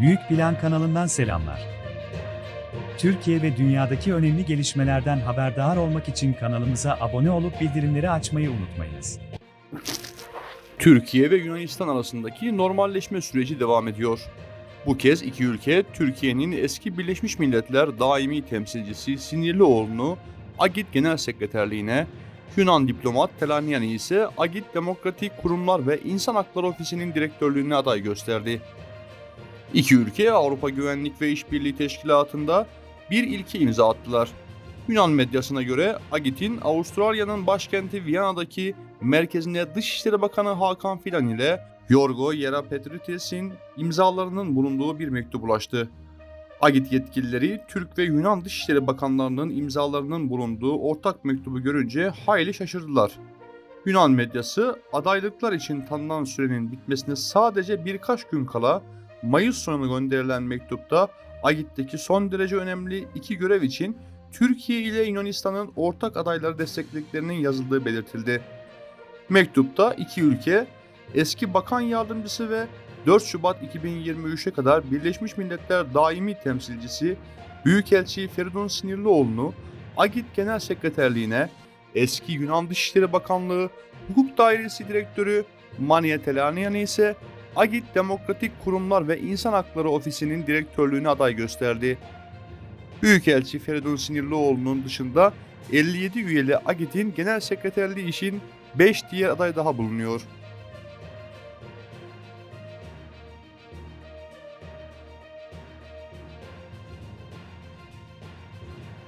Büyük Plan kanalından selamlar. Türkiye ve dünyadaki önemli gelişmelerden haberdar olmak için kanalımıza abone olup bildirimleri açmayı unutmayınız. Türkiye ve Yunanistan arasındaki normalleşme süreci devam ediyor. Bu kez iki ülke Türkiye'nin eski Birleşmiş Milletler daimi temsilcisi Sinirlioğlu'nu Agit Genel Sekreterliğine, Yunan diplomat Telaniani ise Agit Demokratik Kurumlar ve İnsan Hakları Ofisi'nin direktörlüğüne aday gösterdi. İki ülke Avrupa Güvenlik ve İşbirliği Teşkilatı'nda bir ilke imza attılar. Yunan medyasına göre Agit'in Avustralya'nın başkenti Viyana'daki merkezine Dışişleri Bakanı Hakan Fidan ile Yorgo Yerapetrites'in imzalarının bulunduğu bir mektup ulaştı. Agit yetkilileri Türk ve Yunan Dışişleri Bakanlarının imzalarının bulunduğu ortak mektubu görünce hayli şaşırdılar. Yunan medyası adaylıklar için tanınan sürenin bitmesine sadece birkaç gün kala Mayıs sonu gönderilen mektupta Agit'teki son derece önemli iki görev için Türkiye ile Yunanistan'ın ortak adayları desteklediklerinin yazıldığı belirtildi. Mektupta iki ülke eski bakan yardımcısı ve 4 Şubat 2023'e kadar Birleşmiş Milletler daimi temsilcisi Büyükelçi Feridun Sinirlioğlu'nu Agit Genel Sekreterliğine, eski Yunan Dışişleri Bakanlığı Hukuk Dairesi Direktörü Mania Telaniani ise Agit Demokratik Kurumlar ve İnsan Hakları Ofisi'nin direktörlüğüne aday gösterdi. Büyükelçi Feridun Sinirlioğlu'nun dışında 57 üyeli Agit'in genel sekreterliği için 5 diğer aday daha bulunuyor.